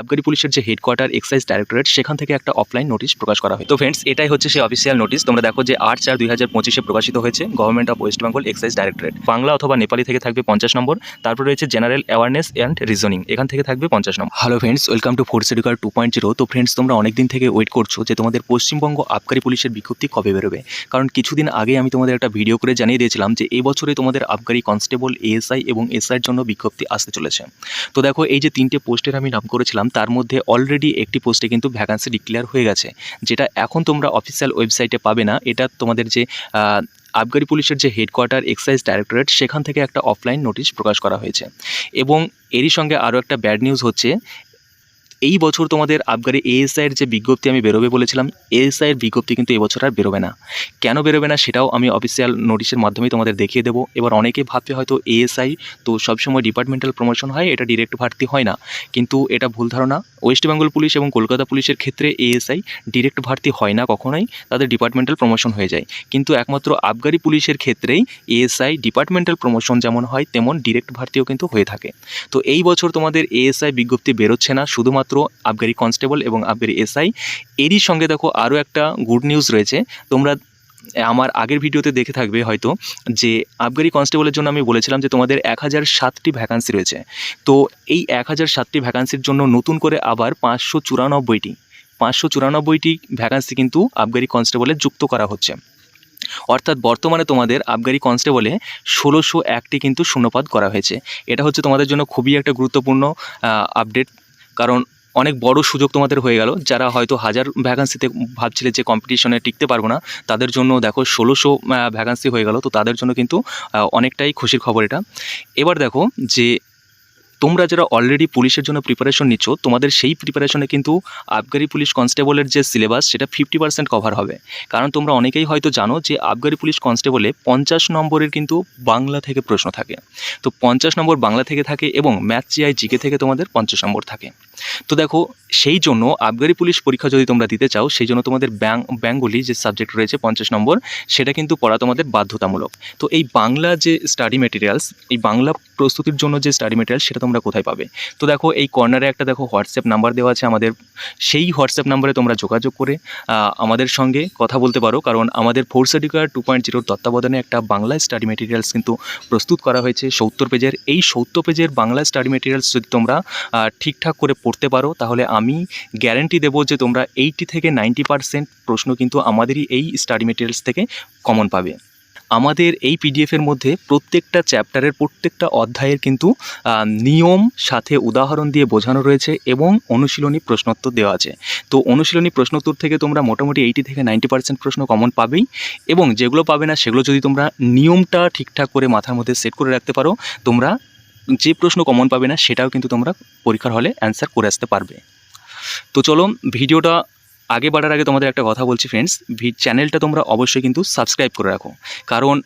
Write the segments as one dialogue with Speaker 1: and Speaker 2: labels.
Speaker 1: আবগারি পুলিশের যে হেডকোয়ার্টার এক্সাইজ ডাইরেক্টরেট সেখান থেকে একটা অফলাইন নোটিশ প্রকাশ করা হয় তো ফ্রেন্ডস এটাই হচ্ছে সেই অফিসিয়াল নোটিশ তোমরা দেখো যে আট চার দুই হাজার পঁচিশে প্রকাশিত হয়েছে government of West Bengal excise directorate Bangla অথবা নেপালি থেকে থাকবে পঞ্চাশ নম্বর। তারপর রয়েছে জেনারেল অ্যাওয়ারনেস অ্যান্ড রিজনিং এখান থেকে থাকবে পঞ্চাশ নম্বর। Hello friends welcome to force educare two point zero তো ফ্রেন্ডস তোমরা অনেক দিন থেকে ওয়েট করছ যে তোমাদের পশ্চিমবঙ্গ আবগারি পুলিশের বিজ্ঞপ্তি কবে বেরোবে। কারণ কিছুদিন আগে আমি তোমাদের একটা ভিডিও করে জানিয়ে দিয়েছিলাম যে এই বছরে তোমাদের আবগারি কনস্টেবল এএসআই এবং এসআইয়ের জন্য বিজ্ঞপ্তি আসতে চলেছে। তো দেখো এই যে তিনটে পোস্টের আমি নাম করেছিলাম তার মধ্যে অলরেডি একটি পোস্টে কিন্তু ভ্যাকান্সি ডিক্লেয়ার হয়ে গেছে, যেটা এখন তোমরা অফিসিয়াল ওয়েবসাইটে পাবে না। এটা তোমাদের যে আবগারি পুলিশের যে হেডকোয়ার্টার এক্সাইজ ডাইরেক্টরেট সেখান থেকে একটা অফলাইন নোটিশ প্রকাশ করা হয়েছে। এবং এরই সঙ্গে আরও একটা ব্যাড নিউজ হচ্ছে এই বছর তোমাদের আবগারি এএসআইয়ের যে বিজ্ঞপ্তি আমি বেরোবে বলেছিলাম এএসআইয়ের বিজ্ঞপ্তি কিন্তু এবছর আর বেরোবে না। কেন বেরোবে না সেটাও আমি অফিসিয়াল নোটিশের মাধ্যমে তোমাদের দেখিয়ে দেবো। এবার অনেকে ভাববে হয়তো এএসআই তো সবসময় ডিপার্টমেন্টাল প্রমোশন হয়, এটা ডিরেক্ট ভর্তি হয় না। কিন্তু এটা ভুল ধারণা। ওয়েস্ট বেঙ্গল পুলিশ এবং কলকাতা পুলিশের ক্ষেত্রে এএসআই ডিরেক্ট ভর্তি হয় না কখনোই, তাদের ডিপার্টমেন্টাল প্রমোশন হয়ে যায়। কিন্তু একমাত্র আবগারি পুলিশের ক্ষেত্রেই এএসআই ডিপার্টমেন্টাল প্রমোশন যেমন হয়, তেমন ডিরেক্ট ভর্তিও কিন্তু হয়ে থাকে। তো এই বছর তোমাদের এএসআই বিজ্ঞপ্তি বেরোচ্ছে না, শুধুমাত্র আবগারি কনস্টেবল এবং আবগারি এসআই। এরই সঙ্গে দেখো আরও একটা গুড নিউজ রয়েছে। তোমরা আমার আগের ভিডিওতে দেখে থাকবে হয়তো যে আবগারি কনস্টেবলের জন্য আমি বলেছিলাম যে তোমাদের এক হাজার সাতটি ভ্যাকান্সি রয়েছে। তো এই এক হাজার সাতটি ভ্যাকান্সির জন্য নতুন করে আবার পাঁচশো চুরানব্বইটি পাঁচশো চুরানব্বইটি ভ্যাকান্সি কিন্তু আবগারি কনস্টেবলে যুক্ত করা হচ্ছে। অর্থাৎ বর্তমানে তোমাদের আবগারি কনস্টেবলে ষোলোশো একটি কিন্তু শূন্যপাত করা হয়েছে। এটা হচ্ছে তোমাদের জন্য খুবই একটা গুরুত্বপূর্ণ আপডেট কারণ অনেক বড় সুযোগ তোমাদের হয়ে গেল। যারা হয়তো হাজার ভ্যাকান্সিতে ভাবছিলে যে কম্পিটিশনে টিকতে পারব না, তাদের জন্য দেখো ষোলোশো ভ্যাকান্সি হয়ে গেল। তো তাদের জন্য কিন্তু অনেকটাই খুশির খবর এটা। এবার দেখো যে তোমরা যারা অলরেডি পুলিশের জন্য প্রিপারেশন নিচ্ছ, তোমাদের সেই প্রিপারেশনে কিন্তু আবগারি পুলিশ কনস্টেবলের যে সিলেবাস সেটা ফিফটি পার্সেন্ট কভার হবে। কারণ তোমরা অনেকেই হয়তো জানো যে আবগারি পুলিশ কনস্টেবলে পঞ্চাশ নম্বরের কিন্তু বাংলা থেকে প্রশ্ন থাকে। তো পঞ্চাশ নম্বর বাংলা থেকে থাকে এবং ম্যাথ জিআই জিকে থেকে তোমাদের পঞ্চাশ নম্বর থাকে। তো দেখো, সেই জন্য আবগারি পুলিশ পরীক্ষা যদি তোমরা দিতে চাও, সেই জন্য তোমাদের ব্যাং বেঙ্গলি যে সাবজেক্ট রয়েছে, পঞ্চাশ নম্বর, সেটা কিন্তু পড়া তোমাদের বাধ্যতামূলক। তো এই বাংলা যে স্টাডি মেটেরিয়ালস এই বাংলা প্রস্তুতির জন্য যে স্টাডি মেটেরিয়াল সেটা তোমরা কোথায় পাবে? তো দেখো, এই কর্নারে একটা দেখো হোয়াটসঅ্যাপ নাম্বার দেওয়া আছে আমাদের। সেই হোয়াটসঅ্যাপ নাম্বারে তোমরা যোগাযোগ করে আমাদের সঙ্গে কথা বলতে পারো। কারণ আমাদের ফোর্স এডুকার টু পয়েন্ট জিরোর তত্ত্বাবধানে একটা বাংলা স্টাডি মেটেরিয়ালস কিন্তু প্রস্তুত করা হয়েছে, সত্তর পেজের। এই সত্তর পেজের বাংলা স্টাডি মেটেরিয়ালস যদি তোমরা ঠিকঠাক করে পড়তে পারো, তাহলে আমি গ্যারেন্টি দেবো যে তোমরা এইটি থেকে নাইনটি পার্সেন্ট প্রশ্ন কিন্তু আমাদেরই এই স্টাডি মেটেরিয়ালস থেকে কমন পাবে। আমাদের এই পিডিএফের মধ্যে প্রত্যেকটা চ্যাপ্টারের প্রত্যেকটা অধ্যায়ের কিন্তু নিয়ম, সাথে উদাহরণ দিয়ে বোঝানো রয়েছে এবং অনুশীলনী প্রশ্নোত্তর দেওয়া আছে। তো অনুশীলনী প্রশ্নোত্তর থেকে তোমরা মোটামুটি এইটি থেকে নাইনটি পার্সেন্ট প্রশ্ন কমন পাবেই এবং যেগুলো পাবে না, সেগুলো যদি তোমরা নিয়মটা ঠিকঠাক করে মাথার মধ্যে সেট করে রাখতে পারো, তোমরা যে প্রশ্ন কমন পাবে না, সেটাও কিন্তু তোমরা পরীক্ষার হলে অ্যান্সার করে আসতে পারবে। তো চলো, ভিডিওটা আগে বাড়ার আগে তোমাদের একটা কথা বলছি ফ্রেন্ডস চ্যানেলটা তোমরা অবশ্যই কিন্তু সাবস্ক্রাইব করে রাখো। কারণ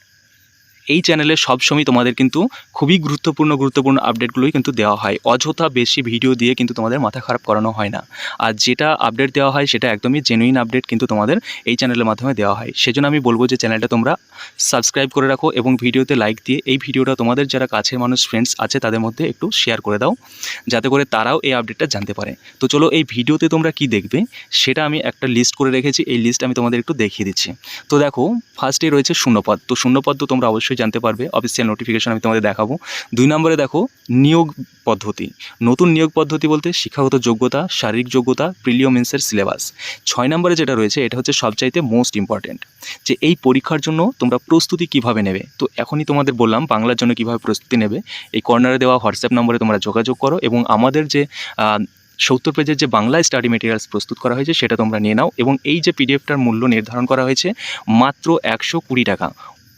Speaker 1: এই চ্যানেলে সবসময় তোমাদের কিন্তু খুবই গুরুত্বপূর্ণ গুরুত্বপূর্ণ আপডেটগুলোই কিন্তু দেওয়া হয়। অযথা বেশি ভিডিও দিয়ে কিন্তু তোমাদের মাথা খারাপ করানো হয় না। আর যেটা আপডেট দেওয়া হয়, সেটা একদমই জেনুইন আপডেট কিন্তু তোমাদের এই চ্যানেলের মাধ্যমে দেওয়া হয়। সেজন্য আমি বলব যে চ্যানেলটা তোমরা সাবস্ক্রাইব করে রাখো এবং ভিডিওতে লাইক দিয়ে এই ভিডিওটা তোমাদের যারা কাছের মানুষ ফ্রেন্ডস আছে, তাদের মধ্যে একটু শেয়ার করে দাও। যাতে করে তারাও এই আপডেটটা জানতে পারে। তো চলো এই ভিডিওতে তোমরা কি দেখবে, সেটা আমি একটা লিস্ট করে রেখেছি। এই লিস্ট আমি তোমাদের একটু দেখিয়ে দিচ্ছি। তো দেখো ফার্স্টে রয়েছে শূন্যপদ। তো শূন্যপদ তো তোমরা অবশ্যই জানতে পারবে। অফিসিয়াল নোটিফিকেশন আমি তোমাদের দেখাবো। দুই নম্বরে দেখো, নিয়োগ পদ্ধতি। নতুন নিয়োগ পদ্ধতি বলতে শিক্ষাগত যোগ্যতা, শারীরিক যোগ্যতা প্রিলিও মেন্সের সিলেবাস ছয় নম্বরে যেটা রয়েছে, এটা হচ্ছে সবচাইতে মোস্ট ইম্পর্ট্যান্ট যে এই পরীক্ষার জন্য তোমরা প্রস্তুতি কীভাবে নেবে? তো এখনই তোমাদের বললাম, বাংলার জন্য কীভাবে প্রস্তুতি নেবে, এই কর্নারে দেওয়া হোয়াটসঅ্যাপ নম্বরে তোমরা যোগাযোগ করো এবং আমাদের যে সত্তর পেজের যে বাংলা স্টাডি মেটেরিয়ালস প্রস্তুত করা হয়েছে, সেটা তোমরা নিয়ে নাও এবং এই যে পিডিএফটার মূল্য নির্ধারণ করা হয়েছে, মাত্র একশো কুড়ি টাকা।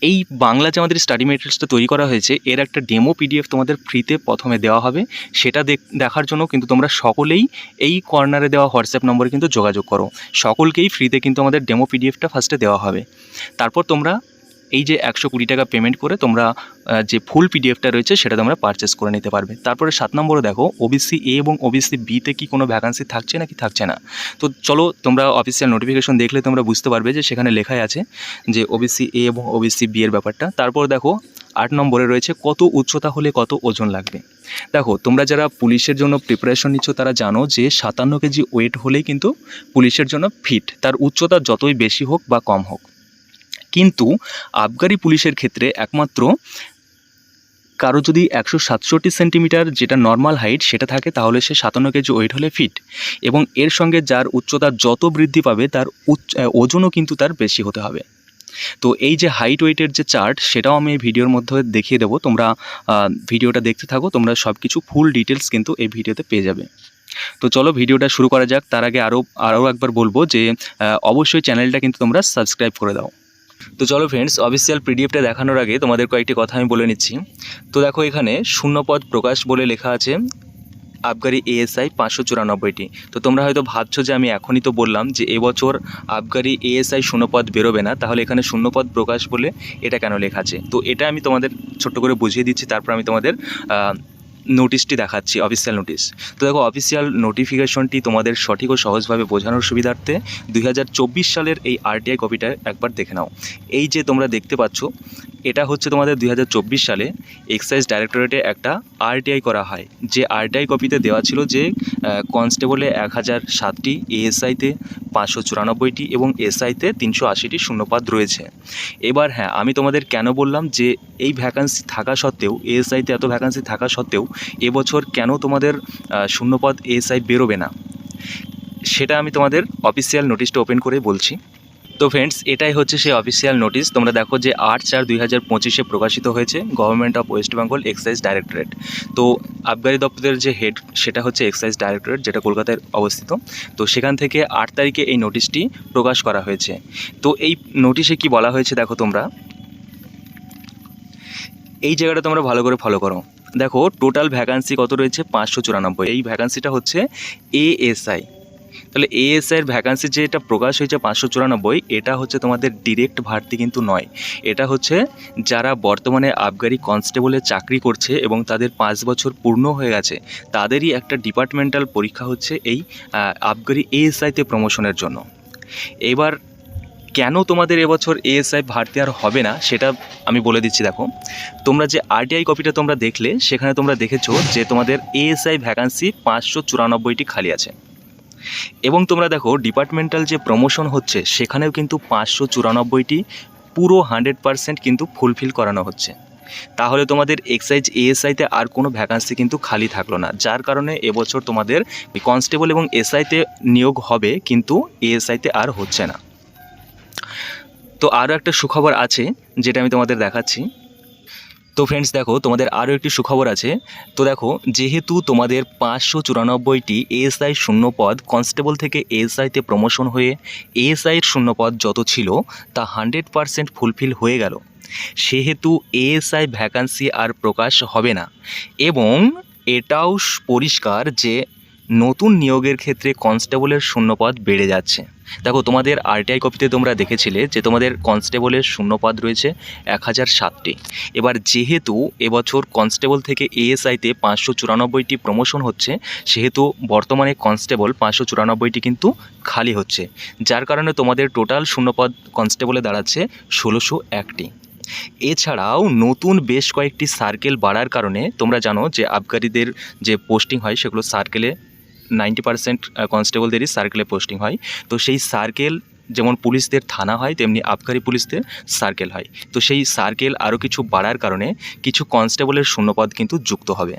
Speaker 1: এই বাংলা যে আমাদের স্টাডি মেটেরিয়ালসটা তৈরি করা হয়েছে, এর একটা ডেমো পিডিএফ তোমাদের ফ্রিতে প্রথমে দেওয়া হবে। সেটা দেখ- দেখার জন্য কিন্তু তোমরা সকলেই এই কর্নারে দেওয়া হোয়াটসঅ্যাপ নম্বরে কিন্তু যোগাযোগ করো। সকলকেই ফ্রিতে কিন্তু আমাদের ডেমো পিডিএফটা ফার্স্টে দেওয়া হবে। তারপর তোমরা এই যে একশো কুড়ি টাকা পেমেন্ট করে তোমরা যে ফুল পিডিএফটা রয়েছে সেটা তোমরা পারচেস করে নিতে পারবে। তারপরে সাত নম্বরে দেখো ওবিসি এ এবং ওবিসি বিতে কি কোনো ভ্যাকান্সি থাকছে নাকি থাকছে না? তো চলো, তোমরা অফিসিয়াল নোটিফিকেশন দেখলে তোমরা বুঝতে পারবে যে সেখানে লেখাই আছে যে ওবিসি এ এবং ওবিসি বি এর ব্যাপারটা। তারপর দেখো, আট নম্বরে রয়েছে কত উচ্চতা হলে কত ওজন লাগবে। দেখো, তোমরা যারা পুলিশের জন্য প্রিপারেশন নিচ্ছ তারা জানো যে সাতান্ন কেজি ওয়েট হলেই কিন্তু পুলিশের জন্য ফিট তার উচ্চতা যতই বেশি হোক বা কম হোক। কিন্তু আবগারি পুলিশের ক্ষেত্রে একমাত্র কারও যদি একশো সাতষট্টি সেন্টিমিটার যেটা নর্মাল হাইট সেটা থাকে, তাহলে সে সাতান্ন কেজি ওয়েট হলে ফিট এবং এর সঙ্গে যার উচ্চতা যত বৃদ্ধি পাবে, তার ওজনও কিন্তু তার বেশি হতে হবে। তো এই যে হাইট ওয়েটের যে চার্ট সেটাও আমি এই ভিডিওর মধ্যে দেখিয়ে দেবো। তোমরা ভিডিওটা দেখতে থাকো, তোমরা সব কিছু ফুল ডিটেলস কিন্তু এই ভিডিওতে পেয়ে যাবে। তো চলো ভিডিওটা শুরু করা যাক। তার আগে আরও আরও একবার বলব যে অবশ্যই চ্যানেলটা কিন্তু তোমরা সাবস্ক্রাইব করে দাও। তো চলো ফ্রেন্ডস অফিসিয়াল পিডিএফটা দেখানোর আগে তোমাদের কয়েকটি কথা আমি বলে নিচ্ছি। তো দেখো এখানে শূন্যপদ প্রকাশ বলে লেখা আছে, আবগারি এএসআই পাঁচশো চুরানব্বইটি। তো তোমরা হয়তো ভাবছ যে আমি এখনই তো বললাম যে এবছর আবগারি এএসআই শূন্যপদ বেরোবে না, তাহলে এখানে শূন্যপদ প্রকাশ বলে এটা কেন লেখা আছে? তো এটা আমি তোমাদের ছোট্ট করে বুঝিয়ে দিচ্ছি, তারপর আমি তোমাদের নোটিশটি দেখাচ্ছি অফিসিয়াল নোটিশ তো দেখো অফিসিয়াল নোটিফিকেশনটি তোমাদের সঠিক ও সহজভাবে বোঝানোর সুবিধার্থে দুই হাজার চব্বিশ সালের এই আরটিআই কপিটা একবার দেখে নাও। এই যে তোমরা দেখতে পাচ্ছ, এটা হচ্ছে তোমাদের দুই হাজার চব্বিশ সালে এক্সাইজ ডাইরেক্টরেটে একটা আরটিআই করা হয়। যে আরটিআই কপিতে দেওয়া ছিল যে কনস্টেবলে এক হাজার সাতটি এএসআইতে পাঁচশো চুরানব্বইটি এবং এসআইতে তিনশো আশিটি শূন্যপাত রয়েছে। এবার হ্যাঁ আমি তোমাদের কেন বললাম যে, এই ভ্যাকান্সি থাকা সত্ত্বেও এএসআইতে এত ভ্যাকান্সি থাকা সত্ত্বেও এবছর কেন তোমাদের শূন্যপদ এএসআই বেরোবে না? সেটা আমি তোমাদের অফিসিয়াল নোটিশটা ওপেন করে বলছি। তো ফ্রেন্ডস এটাই হচ্ছে সেই অফিসিয়াল নোটিশ তোমরা দেখো যে আট চার দুই হাজার পঁচিশে প্রকাশিত হয়েছে government of West Bengal excise directorate তো আবগারি দপ্তরের যে হেড সেটা হচ্ছে এক্সাইজ ডাইরেক্টরেট যেটা কলকাতায় অবস্থিত। তো সেখান থেকে আট তারিখে এই নোটিশটি প্রকাশ করা হয়েছে। তো এই নোটিশে কি বলা হয়েছে দেখো তোমরা। এই জায়গাটা তোমরা ভালো করে ফলো করো। দেখো টোটাল ভ্যাকান্সি কত রয়েছে? পাঁচশো চুরানব্বই। এই ভ্যাকান্সিটা হচ্ছে এএসআই তাহলে এএসআই এর ভ্যাকান্সি যে এটা প্রকাশ হয়েছে পাঁচশো চুরানব্বই, এটা হচ্ছে তোমাদের ডিরেক্ট ভর্তি কিন্তু নয়। এটা হচ্ছে যারা বর্তমানে আবগারি কনস্টেবলে চাকরি করছে এবং তাদের পাঁচ বছর পূর্ণ হয়ে গেছে, তাদেরই একটা ডিপার্টমেন্টাল পরীক্ষা হচ্ছে এই আবগারি এএসআইতে প্রমোশনের জন্য। এবার কেন তোমাদের এবছর এএসআই ভর্তি আর হবে না, সেটা আমি বলে দিচ্ছি, দেখো। তোমরা যে আরটিআই কপিটা তোমরা দেখলে, সেখানে তোমরা দেখেছ যে তোমাদের এএসআই ভ্যাকান্সি পাঁচশো চুরানব্বইটি খালি আছে। এবং তোমরা দেখো ডিপার্টমেন্টাল যে প্রমোশন হচ্ছে, সেখানেও কিন্তু পাঁচশো চুরানব্বইটি পুরো হান্ড্রেড পারসেন্ট কিন্তু ফুলফিল করানো হচ্ছে। তাহলে তোমাদের এক্সাইজ এএসআইতে আর কোনো ভ্যাকান্সি কিন্তু খালি থাকল না, যার কারণে এবছর তোমাদের কনস্টেবল এবং এসআইতে নিয়োগ হবে, কিন্তু এএসআইতে আর হচ্ছে না। তো আরও একটা সুখবর আছে যেটা আমি তোমাদের দেখাচ্ছি। তো ফ্রেন্ডস দেখো, তোমাদের আরও একটি সুখবর আছে। তো দেখো, যেহেতু তোমাদের পাঁচশো চুরানব্বইটি এএসআই শূন্যপদ কনস্টেবল থেকে এএসআইতে প্রমোশন হয়ে এএসআইয়ের শূন্যপদ যত ছিল, তা হান্ড্রেড পারসেন্ট ফুলফিল হয়ে গেল। সেহেতু এএসআই ভ্যাকান্সি আর প্রকাশ হবে না। এবং এটাও পরিষ্কার যে নতুন নিয়োগের ক্ষেত্রে কনস্টেবলের শূন্যপদ বেড়ে যাচ্ছে। দেখো, তোমাদের আরটিআই কপিতে তোমরা দেখেছিলে যে তোমাদের কনস্টেবলের শূন্যপদ রয়েছে এক হাজার সাতটি। এবার যেহেতু এবছর কনস্টেবল থেকে এএসআইতে পাঁচশো চুরানব্বইটি প্রমোশন হচ্ছে, সেহেতু বর্তমানে কনস্টেবল পাঁচশো চুরানব্বইটি কিন্তু খালি হচ্ছে। যার কারণে তোমাদের টোটাল শূন্যপদ কনস্টেবলে দাঁড়াচ্ছে ষোলোশো একটি। এছাড়াও নতুন বেশ কয়েকটি সার্কেল বাড়ার কারণে তোমরা জানো যে আবগারিদের যে পোস্টিং হয়, সেগুলো সার্কেলে নাইনটি পার্সেন্ট কনস্টেবলদেরই সার্কেলে পোস্টিং হয়। তো সেই সার্কেল যেমন পুলিশদের থানা হয়, তেমনি আবকারি পুলিশদের সার্কেল হয়। তো সেই সার্কেল আরও কিছু বাড়ার কারণে কিছু কনস্টেবলের শূন্যপদ কিন্তু যুক্ত হবে।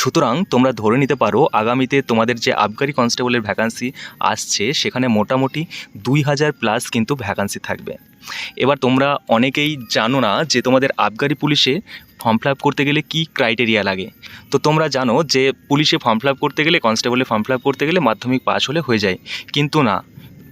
Speaker 1: সুতরাং তোমরা ধরে নিতে পারো, আগামীতে তোমাদের যে আবগারি কনস্টেবলের ভ্যাকান্সি আসছে, সেখানে মোটামুটি দুই হাজার প্লাস কিন্তু ভ্যাকান্সি থাকবে। এবার তোমরা অনেকেই জানো না যে তোমাদের আবগারি পুলিশে ফর্ম ফিল করতে গেলে কী ক্রাইটেরিয়া লাগে। তো তোমরা জানো যে পুলিশে ফর্ম ফিল করতে গেলে কনস্টেবলে ফর্ম ফিল করতে গেলে মাধ্যমিক পাস হলে হয়ে যায়। কিন্তু না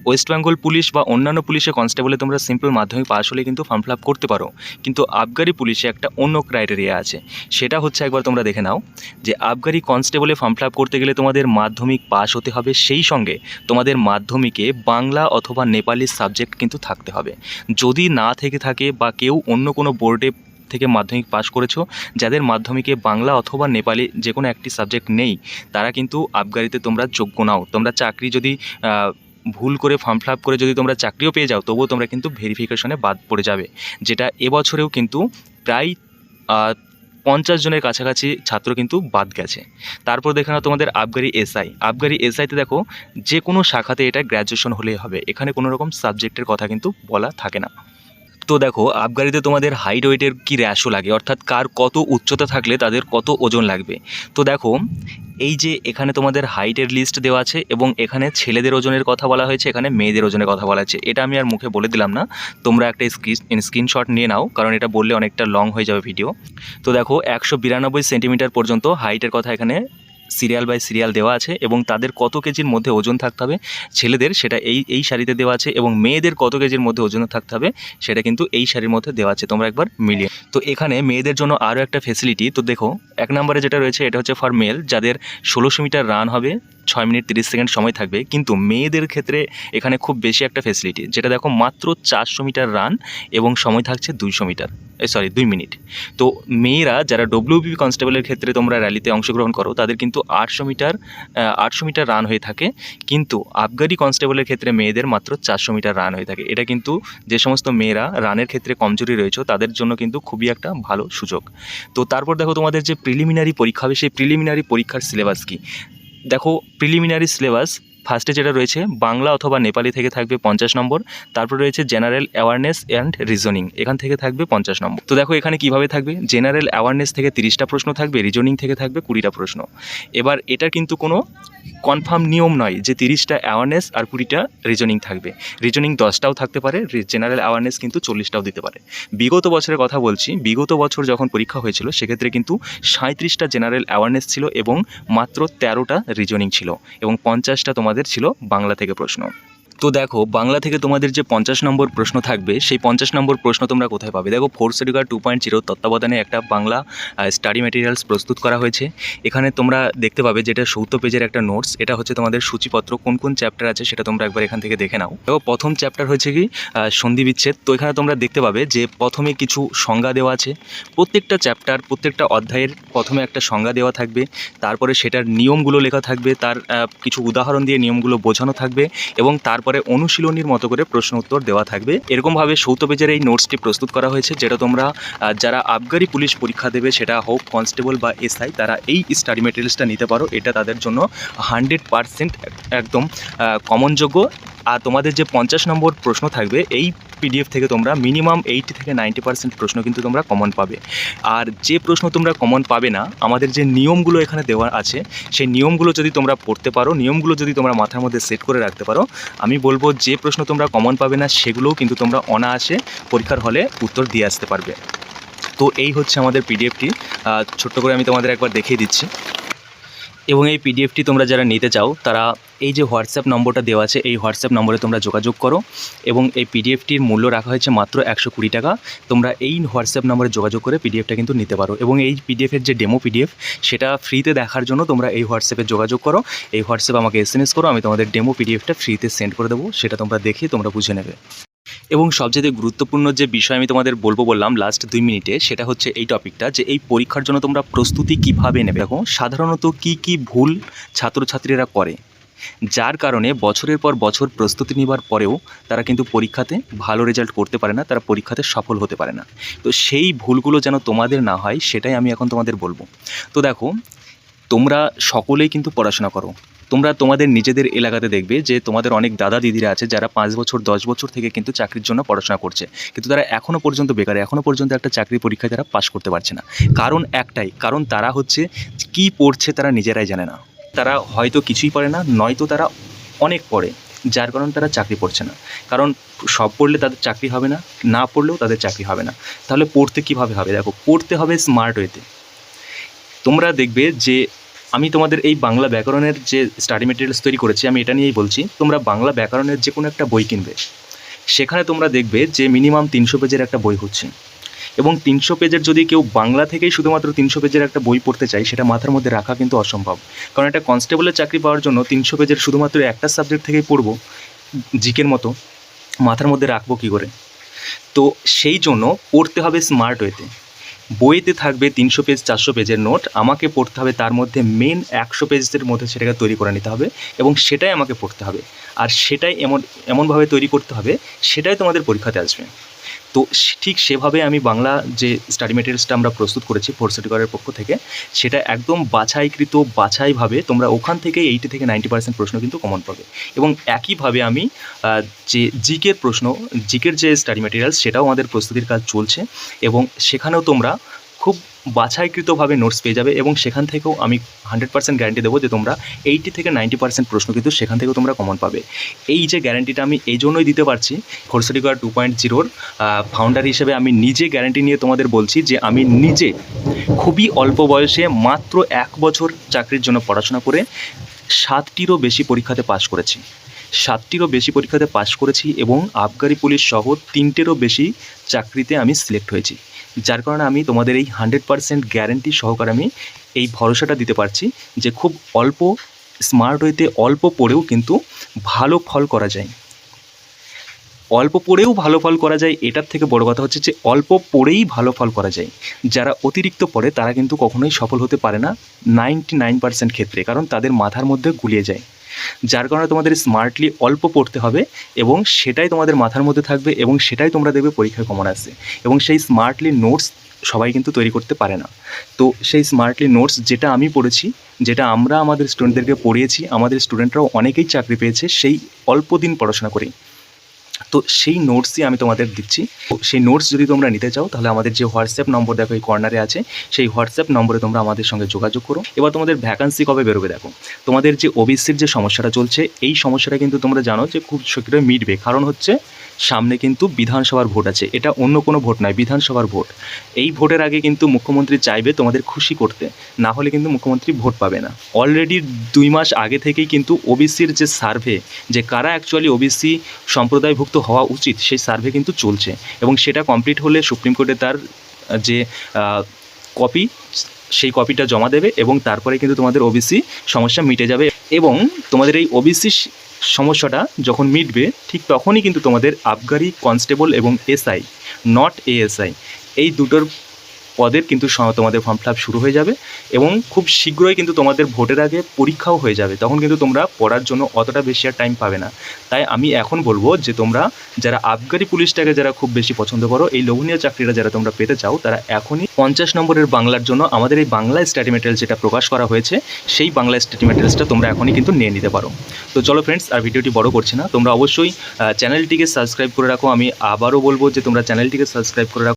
Speaker 1: ওয়েস্ট বেঙ্গল পুলিশ বা অন্যান্য পুলিশে কনস্টেবলে তোমরা সিম্পল মাধ্যমিক পাশ হলে কিন্তু ফর্ম ফিল আপ করতে পারো। কিন্তু আবগারি পুলিশে একটা অন্য ক্রাইটেরিয়া আছে। সেটা হচ্ছে একবার তোমরা দেখে নাও যে আবগারি কনস্টেবলে ফর্ম ফিল আপ করতে গেলে তোমাদের মাধ্যমিক পাশ হতে হবে সেই সঙ্গে তোমাদের মাধ্যমিকে বাংলা অথবা নেপালি সাবজেক্ট কিন্তু থাকতে হবে। যদি না থেকে থাকে বা কেউ অন্য কোনো বোর্ডে থেকে মাধ্যমিক পাশ করেছ, যাদের মাধ্যমিকে বাংলা অথবা নেপালি যে কোনো একটি সাবজেক্ট নেই, তারা কিন্তু আবগারিতে তোমরা যোগ্য নাও। তোমরা চাকরি যদি ভুল করে ফর্ম ফিল করে যদি তোমরা চাকরিও পেয়ে যাও, তবুও তোমরা কিন্তু ভেরিফিকেশনে বাদ পড়ে যাবে। যেটা এবছরেও কিন্তু প্রায় পঞ্চাশ জনের কাছাকাছি ছাত্র কিন্তু বাদ গেছে। তারপর দেখে নাও তোমাদের আবগারি এসআই আবগারি এসআইতে দেখো, যে কোনো শাখাতে এটা গ্র্যাজুয়েশন হলেই হবে। এখানে কোনো রকম সাবজেক্টের কথা কিন্তু বলা থাকে না। তো দেখো আবগারিতে তোমাদের হাইট ওয়েটের কী র্যাশও লাগে? অর্থাৎ কার কত উচ্চতা থাকলে তাদের কত ওজন লাগবে? তো দেখো, এই যে এখানে তোমাদের হাইটের লিস্ট দেওয়া আছে এবং এখানে ছেলেদের ওজনের কথা বলা হয়েছে, এখানে মেয়েদের ওজনের কথা বলা হয়েছে এটা আমি আর মুখে বলে দিলাম না। তোমরা একটা স্ক্রিন স্ক্রিনশট নিয়ে নাও, কারণ এটা বললে অনেকটা লং হয়ে যাবে ভিডিও তো দেখো, একশো বিরানব্বই সেন্টিমিটার পর্যন্ত হাইটের কথা এখানে সিরিয়াল বাই সিরিয়াল দেওয়া আছে এবং তাদের কত কেজির মধ্যে ওজন থাকতে হবে ছেলেদের সেটা এই এই শাড়িতে দেওয়া আছে এবং মেয়েদের কত কেজির মধ্যে ওজন থাকতে হবে সেটা কিন্তু এই শাড়ির মধ্যে দেওয়া আছে, তোমরা একবার মিলিয়ে। তো এখানে মেয়েদের জন্য আরও একটা ফেসিলিটি তো দেখো, এক নম্বরে যেটা রয়েছে, এটা হচ্ছে ফর মেল যাদের ষোলোশো মিটার রান হবে ছয় মিনিট তিরিশ সেকেন্ড সময় থাকবে। কিন্তু মেয়েদের ক্ষেত্রে এখানে খুব বেশি একটা ফেসিলিটি যেটা দেখো মাত্র চারশো মিটার রান এবং সময় থাকছে দুইশো মিটার। সরি দুই মিনিট। তো মেয়েরা যারা ডব্লিউবি কনস্টেবলের ক্ষেত্রে তোমরা র্যালিতে অংশগ্রহণ করো, তাদের কিন্তু আটশো মিটার আটশো মিটার রান হয়ে থাকে। কিন্তু আবগারি কনস্টেবলের ক্ষেত্রে মেয়েদের মাত্র চারশো মিটার রান হয়ে থাকে। এটা কিন্তু যে সমস্ত মেয়েরা রানের ক্ষেত্রে কমজোরি রয়েছে, তাদের জন্য কিন্তু খুবই একটা ভালো সুযোগ। তো তারপর দেখো তোমাদের যে প্রিলিমিনারি পরীক্ষা হবে, সেই প্রিলিমিনারি পরীক্ষার সিলেবাস কী? দেখো প্রিলিমিনারি সিলেবাস ফার্স্টে যেটা রয়েছে, বাংলা অথবা নেপালি থেকে থাকবে পঞ্চাশ নম্বর, তারপর রয়েছে জেনারেল অ্যাওয়ারনেস অ্যান্ড রিজনিং এখান থেকে থাকবে পঞ্চাশ নম্বর। তো দেখো এখানে কীভাবে থাকবে? জেনারেল অ্যাওয়ারনেস থেকে তিরিশটা প্রশ্ন থাকবে রিজনিং থেকে থাকবে কুড়িটা প্রশ্ন। এবার এটা কিন্তু কোনো কনফার্ম নিয়ম নয় যে তিরিশটা অ্যাওয়ারনেস আর কুড়িটা রিজনিং থাকবে। রিজনিং দশটাও থাকতে পারে জেনারেল অ্যাওয়ারনেস কিন্তু চল্লিশটাও দিতে পারে। বিগত বছরের কথা বলছি, বিগত বছর যখন পরীক্ষা হয়েছিল, সেক্ষেত্রে কিন্তু সাঁত্রিশটা জেনারেল অ্যাওয়ারনেস ছিল এবং মাত্র তেরোটা রিজনিং ছিল এবং পঞ্চাশটা তোমাদের ছিল বাংলা থেকে প্রশ্ন। তো দেখো, বাংলা থেকে তোমাদের যে পঞ্চাশ নম্বর প্রশ্ন থাকবে, সেই পঞ্চাশ নম্বর প্রশ্ন তোমরা কোথায় পাবে? দেখো fourth schedule two point zero তত্ত্বাবধানে একটা বাংলা স্টাডি ম্যাটেরিয়ালস প্রস্তুত করা হয়েছে। এখানে তোমরা দেখতে পাবে যেটা সৌত্য পেজের একটা নোটস এটা হচ্ছে তোমাদের সূচিপত্র, কোন কোন চ্যাপ্টার আছে সেটা তোমরা একবার এখান থেকে দেখে নাও। দেখো, প্রথম চ্যাপ্টার হচ্ছে কি? সন্ধি বিচ্ছেদ। তো এখানে তোমরা দেখতে পাবে যে প্রথমে কিছু সংজ্ঞা দেওয়া আছে। প্রত্যেকটা চ্যাপ্টার প্রত্যেকটা অধ্যায়ের প্রথমে একটা সংজ্ঞা দেওয়া থাকবে। তারপরে সেটার নিয়মগুলো লেখা থাকবে। তার কিছু উদাহরণ দিয়ে নিয়মগুলো বোঝানো থাকবে এবং তারপরে অনুশীলনীর মতো করে প্রশ্ন উত্তর দেওয়া থাকবে। এরকমভাবে সৌত পেজের এই নোটসটি প্রস্তুত করা হয়েছে, যেটা তোমরা যারা আবগারি পুলিশ পরীক্ষা দেবে, সেটা হোক কনস্টেবল বা এসআই, তারা এই স্টাডি মেটেরিয়ালসটা নিতে পারো। এটা তাদের জন্য হান্ড্রেড পারসেন্ট একদম কমনযোগ্য। আর তোমাদের যে পঞ্চাশ নম্বর প্রশ্ন থাকবে, এই পিডিএফ থেকে তোমরা মিনিমাম এইটি থেকে নাইনটি পার্সেন্ট প্রশ্ন কিন্তু তোমরা কমন পাবে। আর যে প্রশ্ন তোমরা কমন পাবে না, আমাদের যে নিয়মগুলো এখানে দেওয়া আছে, সেই নিয়মগুলো যদি তোমরা পড়তে পারো, নিয়মগুলো যদি তোমরা মাথার মধ্যে সেট করে রাখতে পারো, আমি বলব যে প্রশ্ন তোমরা কমন পাবে না, সেগুলোও কিন্তু তোমরা অনায়াসে পরীক্ষার হলে উত্তর দিয়ে আসতে পারবে। তো এই হচ্ছে আমাদের পিডিএফটি ছোট্ট করে আমি তোমাদের একবার দেখিয়ে দিচ্ছি। এবং এই পিডিএফটি তোমরা যারা নিতে চাও, তারা এই যে হোয়াটসঅ্যাপ নম্বরটা দেওয়া আছে, এই হোয়াটসঅ্যাপ নম্বরে তোমরা যোগাযোগ করো এবং এই পিডিএফটির মূল্য রাখা হয়েছে মাত্র একশো কুড়ি টাকা। তোমরা এই হোয়াটসঅ্যাপ নম্বরে যোগাযোগ করে পিডিএফটা কিন্তু নিতে পারো এবং এই পিডিএফের যে ডেমো পিডিএফ সেটা ফ্রিতে দেখার জন্য তোমরা এই হোয়াটসঅ্যাপে যোগাযোগ করো। এই হোয়াটসঅ্যাপ আমাকে এস করো, আমি তোমাদের ডেমো পিডিএফটা ফ্রিতে সেন্ড করে দেবো, সেটা তোমরা দেখে তোমরা বুঝে নেবে। এবং সবচেয়ে গুরুত্বপূর্ণ যে বিষয় আমি তোমাদের বলব বললাম লাস্ট দুই মিনিটে, সেটা হচ্ছে এই টপিকটা যে এই পরীক্ষার জন্য তোমরা প্রস্তুতি কীভাবে নেবে? দেখো, সাধারণত কি কি ভুল ছাত্রছাত্রীরা করে, যার কারণে বছরের পর বছর প্রস্তুতি নেবার পরেও তারা কিন্তু পরীক্ষাতে ভালো রেজাল্ট করতে পারে না, তারা পরীক্ষাতে সফল হতে পারে না। তো সেই ভুলগুলো যেন তোমাদের না হয়, সেটাই আমি এখন তোমাদের বলব। তো দেখো, তোমরা সকলেই কিন্তু পড়াশোনা করো। তোমরা তোমাদের নিজেদের এলাকাতে দেখবে যে তোমাদের অনেক দাদা দিদিরা আছে যারা পাঁচ বছর, দশ বছর থেকে কিন্তু চাকরির জন্য পড়াশোনা করছে। কিন্তু তারা এখনও পর্যন্ত বেকার এখনও পর্যন্ত একটা চাকরি পরীক্ষায় তারা পাশ করতে পারছে না। কারণ একটাই, কারণ তারা হচ্ছে কি পড়ছে তারা নিজেরাই জানে না। তারা হয়তো কিছুই পড়ে না, নয়তো তারা অনেক পড়ে, যার কারণে তারা চাকরি পড়ছে না। কারণ সব পড়লে তাদের চাকরি হবে না না পড়লেও তাদের চাকরি হবে না। তাহলে পড়তে কীভাবে হবে? দেখো, পড়তে হবে স্মার্ট ওয়েতে তোমরা দেখবে যে আমি তোমাদের এই বাংলা ব্যাকরণের যে স্টাডি মেটেরিয়ালস তৈরি করেছি, আমি এটা নিয়েই বলছি, তোমরা বাংলা ব্যাকরণের যে কোনো একটা বই কিনবে। সেখানে তোমরা দেখবে যে মিনিমাম তিনশো পেজের একটা বই হচ্ছে। এবং তিনশো পেজের যদি কেউ বাংলা থেকেই শুধুমাত্র তিনশো পেজের একটা বই পড়তে চায়, সেটা মাথার মধ্যে রাখা কিন্তু অসম্ভব। কারণ একটা কনস্টেবলের চাকরি পাওয়ার জন্য তিনশো পেজের শুধুমাত্র একটা সাবজেক্ট থেকেই পড়ব, জিকের মতো, মাথার মধ্যে রাখব কী করে? তো সেই জন্য পড়তে হবে স্মার্ট ওয়েতে বইতে থাকবে তিনশো পেজ, চারশো পেজের নোট। আমাকে পড়তে হবে তার মধ্যে মেন একশো পেজদের মধ্যে সেটাকে তৈরি করে নিতে হবে এবং সেটাই আমাকে পড়তে হবে। আর সেটাই এমন, এমনভাবে তৈরি করতে হবে, সেটাই তোমাদের পরীক্ষাতে আসবে। তো ঠিক সেভাবে আমি বাংলা যে স্টাডি মেটেরিয়ালসটা আমরা প্রস্তুত করেছি ফোর্সিটিকরের পক্ষ থেকে, সেটা একদম বাছাইকৃত, বাছাইভাবে তোমরা ওখান থেকে এইটি থেকে নাইনটি পার্সেন্ট প্রশ্ন কিন্তু কমন পাবে। এবং একইভাবে আমি যে জিকের প্রশ্ন জিকের যে স্টাডি মেটেরিয়ালস সেটাও আমাদের প্রস্তুতির কাজ চলছে। এবং সেখানেও তোমরা বাছাইকৃতভাবে নোটস পেয়ে যাবে এবং সেখান থেকেও আমি হান্ড্রেড পার্সেন্ট গ্যারান্টি দেবো যে তোমরা এইটি থেকে নাইনটি পার্সেন্ট প্রশ্ন কিন্তু সেখান থেকেও তোমরা কমন পাবে। এই যে গ্যারান্টিটা আমি এই জন্যই দিতে পারছি খোরসটিকার টু পয়েন্ট জিরোর ফাউন্ডার হিসেবে আমি নিজে গ্যারান্টি নিয়ে তোমাদের বলছি যে আমি নিজে খুবই অল্প বয়সে মাত্র এক বছর চাকরির জন্য পড়াশোনা করে সাতটিরও বেশি পরীক্ষাতে পাশ করেছি। সাতটিরও বেশি পরীক্ষাতে পাশ করেছি এবং আবগারি পুলিশ সহ তিনটেরও বেশি চাকরিতে আমি সিলেক্ট হয়েছি। যার কারণে আমি তোমাদের এই হান্ড্রেড পারসেন্ট গ্যারেন্টি সহকারে আমি এই ভরসাটা দিতে পারছি যে খুব অল্প স্মার্ট ওয়েতে অল্প পড়েও কিন্তু ভালো ফল করা যায়। অল্প পড়েও ভালো ফল করা যায়, এটার থেকে বড় কথা হচ্ছে যে, অল্প পড়েই ভালো ফল করা যায়। যারা অতিরিক্ত পড়ে, তারা কিন্তু কখনোই সফল হতে পারে না নাইনটি নাইন পার্সেন্ট ক্ষেত্রে, কারণ তাদের মাথার মধ্যে গুলিয়ে যায়। যার কারণে তোমাদের স্মার্টলি অল্প পড়তে হবে এবং সেটাই তোমাদের মাথার মধ্যে থাকবে এবং সেটাই তোমরা দেখবে পরীক্ষায় কমন আসছে। এবং সেই স্মার্টলি নোটস সবাই কিন্তু তৈরি করতে পারে না। তো সেই স্মার্টলি নোটস যেটা আমি পড়েছি, যেটা আমরা আমাদের স্টুডেন্টদেরকে পড়িয়েছি, আমাদের স্টুডেন্টরাও অনেকেই চাকরি পেয়েছে, সেই অল্প দিন পড়াশোনা করেই। তো সেই নোটসই আমি তোমাদের দিচ্ছি। সেই নোটস যদি তোমরা নিতে চাও, তাহলে আমাদের যে হোয়াটসঅ্যাপ নম্বর দেখো এই কর্নারে আছে, সেই হোয়াটসঅ্যাপ নম্বরে তোমরা আমাদের সঙ্গে যোগাযোগ করো। এবার তোমাদের ভ্যাকান্সি কবে বেরোবে দেখো। তোমাদের যে ওবিসির যে সমস্যাটা চলছে, এই সমস্যাটা কিন্তু তোমরা জানো যে খুব শীঘ্রই মিটবে। কারণ হচ্ছে সামনে কিন্তু বিধানসভার ভোট আছে। এটা অন্য কোনো ভোট নয়, বিধানসভার ভোট। এই ভোটের আগে কিন্তু মুখ্যমন্ত্রী চাইবে তোমাদের খুশি করতে, না হলে কিন্তু মুখ্যমন্ত্রী ভোট পাবে না। অলরেডি দুই মাস আগে থেকেই কিন্তু ওবিসির যে সার্ভে যে কারা অ্যাকচুয়ালি ওবিসি সম্প্রদায়ভুক্ত হওয়া উচিত, সেই সার্ভে কিন্তু চলছে। এবং সেটা কমপ্লিট হলে সুপ্রিম কোর্টে তার যে কপি সেই কপিটা জমা দেবে এবং তারপরে কিন্তু তোমাদের ওবিসি সমস্যা মিটে যাবে। এবং তোমাদের এই ওবিসি সমস্যাটা যখন মিটবে, ঠিক তখনই কিন্তু তোমাদের আবগারি কনস্টেবল এবং এসআই, নট এএসআই, এই দুটোর পদের কিন্তু তোমাদের ফর্ম ফিল শুরু হয়ে যাবে এবং খুব শীঘ্রই কিন্তু তোমাদের ভোটের আগে পরীক্ষাও হয়ে যাবে। তখন কিন্তু তোমরা পড়ার জন্য অতটা বেশি আর টাইম পাবে না। তাই আমি এখন বলব যে তোমরা যারা আবগারি পুলিশটাকে যারা খুব বেশি পছন্দ করো, এই লোভনীয় চাকরিটা যারা তোমরা পেতে চাও, তারা এখনই পঞ্চাশ নম্বরের বাংলার জন্য আমাদের এই বাংলা স্টাডি মেটেরিয়াল যেটা প্রকাশ করা হয়েছে, সেই বাংলা স্টাডি মেটেরিয়ালসটা তোমরা এখনই কিন্তু নিয়ে নিতে পারো। তো চলো ফ্রেন্ডস আর ভিডিওটি বড় করছি না। তোমরা অবশ্যই চ্যানেলটিকে সাবস্ক্রাইব করে রাখো। আমি আবারও বলব যে তোমরা চ্যানেলটিকে সাবস্ক্রাইব করে রাখো।